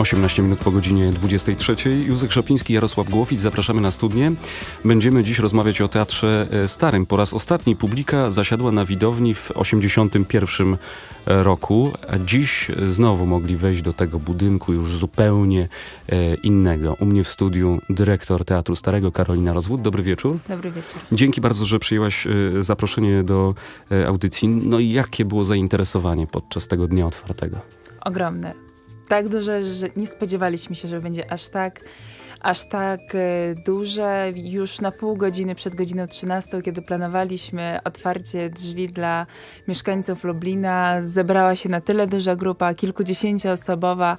18 minut po godzinie 23. Józef Szopiński, Jarosław Głowic. Zapraszamy na studnię. Będziemy dziś rozmawiać o Teatrze e, Starym. Po raz ostatni publika zasiadła na widowni w 81 roku. A dziś znowu mogli wejść do tego budynku już zupełnie e, innego. U mnie w studiu dyrektor Teatru Starego Karolina Rozwód. Dobry wieczór. Dobry wieczór. Dzięki bardzo, że przyjęłaś e, zaproszenie do e, audycji. No i jakie było zainteresowanie podczas tego dnia otwartego? Ogromne. Tak duże, że nie spodziewaliśmy się, że będzie aż tak, aż tak e, duże. Już na pół godziny przed godziną 13, kiedy planowaliśmy otwarcie drzwi dla mieszkańców Lublina, zebrała się na tyle duża grupa, kilkudziesięcioosobowa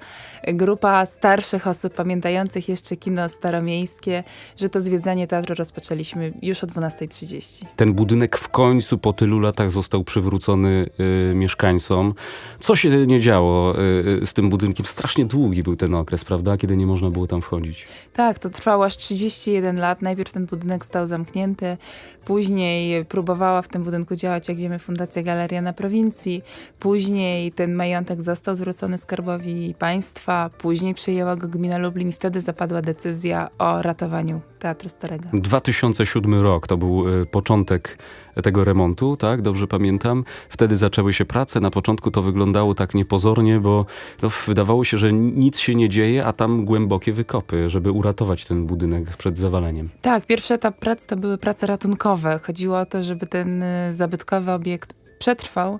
grupa starszych osób pamiętających jeszcze kino staromiejskie, że to zwiedzanie teatru rozpoczęliśmy już o 12.30. Ten budynek w końcu po tylu latach został przywrócony y, mieszkańcom. Co się nie działo y, z tym budynkiem? Strasznie długi był ten okres, prawda? Kiedy nie można było tam wchodzić. Tak, to trwało aż 31 lat. Najpierw ten budynek stał zamknięty, później próbowała w tym budynku działać, jak wiemy, Fundacja Galeria na prowincji. Później ten majątek został zwrócony Skarbowi Państwa, później przejęła go gmina Lublin i wtedy zapadła decyzja o ratowaniu Teatru Starego. 2007 rok to był y, początek tego remontu, tak? Dobrze pamiętam. Wtedy zaczęły się prace. Na początku to wyglądało tak niepozornie, bo no, wydawało się, że nic się nie dzieje, a tam głębokie wykopy, żeby uratować ten budynek przed zawaleniem. Tak, pierwszy etap prac to były prace ratunkowe. Chodziło o to, żeby ten y, zabytkowy obiekt przetrwał.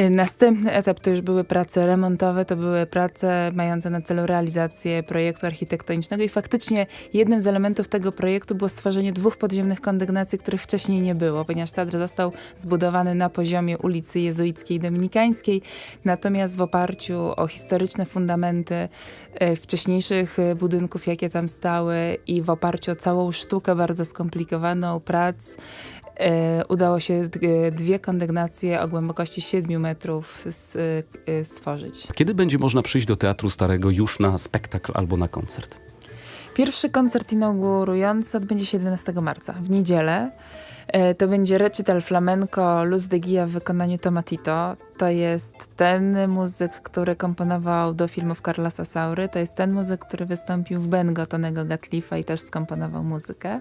Y, Następny etap to już były prace remontowe, to były prace mające na celu realizację projektu architektonicznego i faktycznie jednym z elementów tego projektu było stworzenie dwóch podziemnych kondygnacji, których wcześniej nie było, ponieważ teatr został zbudowany na poziomie ulicy Jezuickiej i Dominikańskiej, natomiast w oparciu o historyczne fundamenty e, wcześniejszych e, budynków, jakie tam stały i w oparciu o całą sztukę bardzo skomplikowaną prac, udało się d- dwie kondygnacje o głębokości 7 metrów e, stworzyć. Kiedy będzie można przyjść do Teatru Starego już na spektakl albo na koncert? Pierwszy koncert inaugurujący odbędzie się 11 marca, w niedzielę. E, To będzie recital flamenco Luz de Guia w wykonaniu Tomatito. To jest ten muzyk, który komponował do filmów Carlosa Saury. To jest ten muzyk, który wystąpił w Bengo Tonego Gatlifa i też skomponował muzykę.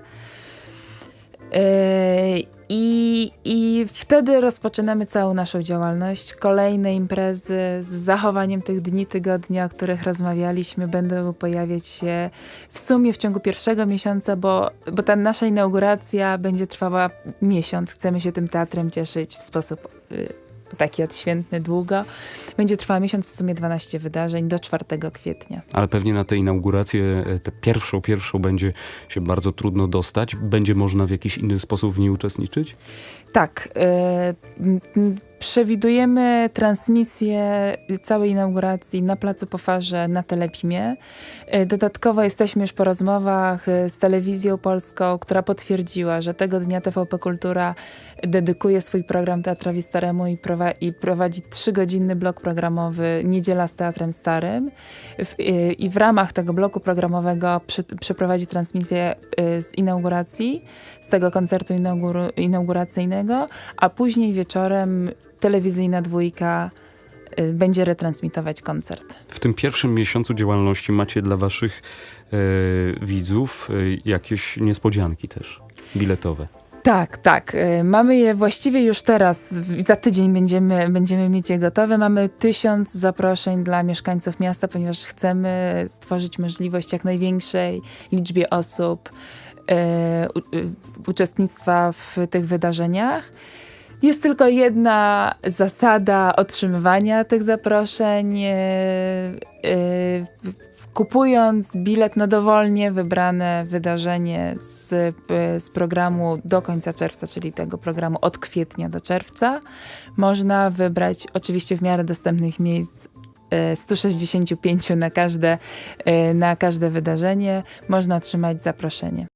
E, I, I wtedy rozpoczynamy całą naszą działalność. Kolejne imprezy z zachowaniem tych dni tygodnia, o których rozmawialiśmy, będą pojawiać się w sumie w ciągu pierwszego miesiąca, bo, bo ta nasza inauguracja będzie trwała miesiąc. Chcemy się tym teatrem cieszyć w sposób y, taki odświętny, długo. Będzie trwała miesiąc, w sumie 12 wydarzeń do 4 kwietnia. Ale pewnie na tę inaugurację, e, tę pierwszą, pierwszą będzie się bardzo trudno dostać. Będzie można w jakiś inny sposób w niej uczestniczyć? Tak. y, m, Przewidujemy transmisję całej inauguracji na Placu Pofarze na Telepimie. Y, Dodatkowo jesteśmy już po rozmowach y, z telewizją polską, która potwierdziła, że tego dnia TVP Kultura dedykuje swój program Teatrowi Staremu i, i prowadzi trzygodzinny blok programowy Niedziela z Teatrem Starym. Y, I w ramach tego bloku programowego przy, przeprowadzi transmisję z inauguracji, z tego koncertu inauguracyjnego, a później wieczorem telewizyjna dwójka y, będzie retransmitować koncert. W tym pierwszym miesiącu działalności macie dla waszych e, widzów e, jakieś niespodzianki też, biletowe. Tak, tak. y, Mamy je właściwie już teraz. Za tydzień będziemy, będziemy mieć je gotowe. Mamy tysiąc zaproszeń dla mieszkańców miasta, ponieważ chcemy stworzyć możliwość jak największej liczbie osób u- y, uczestnictwa w tych wydarzeniach. Jest tylko jedna zasada otrzymywania tych zaproszeń. y, y, Kupując bilet na dowolnie wybrane wydarzenie z, z programu do końca czerwca, czyli tego programu od kwietnia do czerwca, można wybrać oczywiście w miarę dostępnych miejsc e, 165 na każde, e, na każde wydarzenie. Można otrzymać zaproszenie.